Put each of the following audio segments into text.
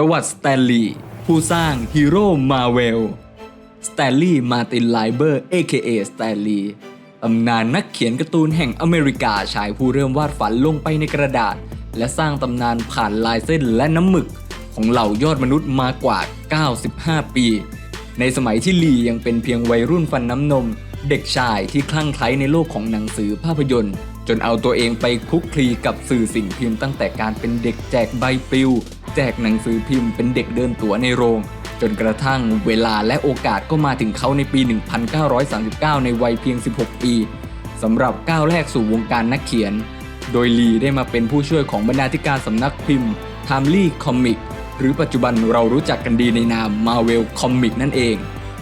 ประวัติสแตนลีย์ผู้สร้างฮีโร่มาเวล สแตนลีย์มาตินไลเบอร์ AKA สแตนลีย์ตำนานนักเขียนการ์ตูนแห่งอเมริกาชายผู้เริ่มวาดฝันลงไปในกระดาษ และสร้างตำนานผ่านลายเส้นและน้ำหมึก ของเหล่ายอดมนุษย์มากว่า 95 ปี ในสมัยที่ลียังเป็นเพียงวัยรุ่นฟันน้ำนม เด็กชายที่คลั่งไคล้ในโลกของหนังสือภาพยนตร์ จนเอาตัวเองไปคุกคลีกับสื่อสิ่งพิมพ์ตั้งแต่การเป็นเด็กแจกใบปลิว แจกหนังสือพิมพ์เป็นเด็กเดินตั๋วในโรง จนกระทั่งเวลาและโอกาสก็มาถึงเขาในปี 1939 ในวัยเพียง 16 ปีสำหรับก้าวแรกสู่วงการนักเขียน โดยลีได้มาเป็นผู้ช่วยของบรรณาธิการสำนักพิมพ์ Timely Comic หรือปัจจุบันเรารู้จักกันดีในนาม Marvel Comic นั่นเอง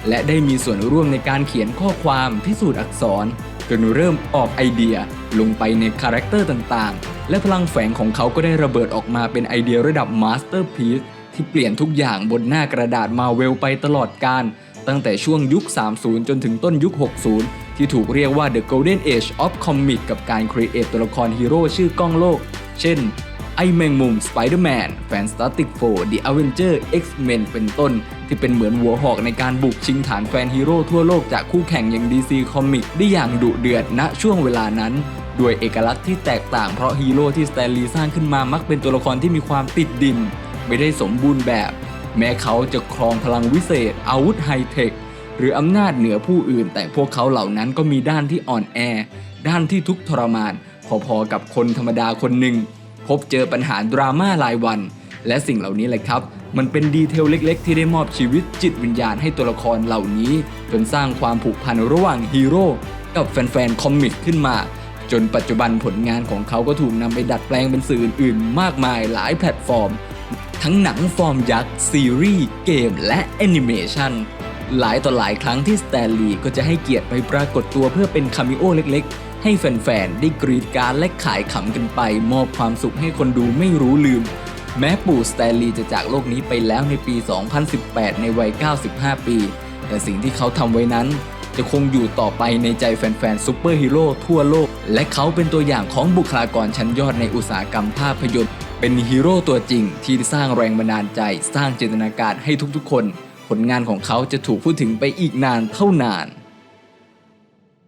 และได้มีส่วนร่วมในการเขียนข้อความพิสูจน์อักษร จนเริ่มออกไอเดียลงไปในคาแรคเตอร์ต่างๆ และพลังแฝงของเขาก็ได้ระเบิดออกมาเป็นไอเดียระดับมาสเตอร์พีซที่เปลี่ยนทุกอย่างบนหน้ากระดาษมาเวลไปตลอดการ ตั้งแต่ช่วงยุค 30 จนถึงต้นยุค 60 ที่ถูกเรียกว่า The Golden Age of Comic กับการครีเอทตัวละครฮีโร่ชื่อก้องโลก เช่น ไอแมงมุม Spider-Man Fantastic Four The Avenger X-Men เป็นต้น ที่เป็นเหมือนหัวหอกในการบุกชิงฐานแฟนฮีโร่ทั่วโลกจากคู่แข่งอย่าง DC Comic ได้อย่างดุเดือดณช่วงเวลานั้น ด้วยเอกลักษณ์ที่แตกต่างเพราะฮีโร่ที่สแตนลีย์สร้างขึ้นมามักเป็นตัวละครที่มีความติดดิน ไม่ได้สมบูรณ์แบบ แม้เขาจะครองพลังวิเศษ อาวุธไฮเทค หรืออำนาจเหนือผู้อื่น แต่พวกเขาเหล่านั้นก็มีด้านที่อ่อนแอ ด้านที่ทุกทรมาน พอๆกับคนธรรมดาคนหนึ่ง พบเจอปัญหาดราม่ารายวัน และสิ่งเหล่านี้แหละครับ มันเป็นดีเทลเล็ก ๆ ที่ได้มอบชีวิตจิตวิญญาณให้ตัวละครเหล่านี้จนสร้างความผูกพันระหว่างฮีโร่กับแฟนๆคอมิกขึ้นมา จนปัจจุบันผลงานของเขาก็ถูกนำไปดัดแปลงเป็นสื่ออื่นๆ มากมายหลายแพลตฟอร์ม ทั้งหนังฟอร์มยักษ์ ซีรีส์ เกม และแอนิเมชันหลายต่อหลายครั้งที่สแตนลีย์ก็จะให้เกียรติไปปรากฏตัวเพื่อเป็นคาเมิโอเล็กๆ ให้แฟนๆ ได้กรีดการและขายขำกันไป มอบความสุขให้คนดูไม่รู้ลืม แม้ปู่สแตนลีย์จะจากโลกนี้ไปแล้วในปี 2018 ในวัย 95 ปี แต่สิ่งที่เขาทำไว้นั้น จะคงอยู่ต่อไปในใจแฟนๆซูเปอร์ฮีโร่ทั่วโลก และเขาเป็นตัวอย่างของบุคลากรชั้นยอดในอุตสาหกรรมภาพยนตร์ เป็นฮีโร่ตัวจริงที่สร้างแรงบันดาลใจ สร้างจินตนาการให้ทุกๆคน ผลงานของเขาจะถูกพูดถึงไปอีกนานเท่านาน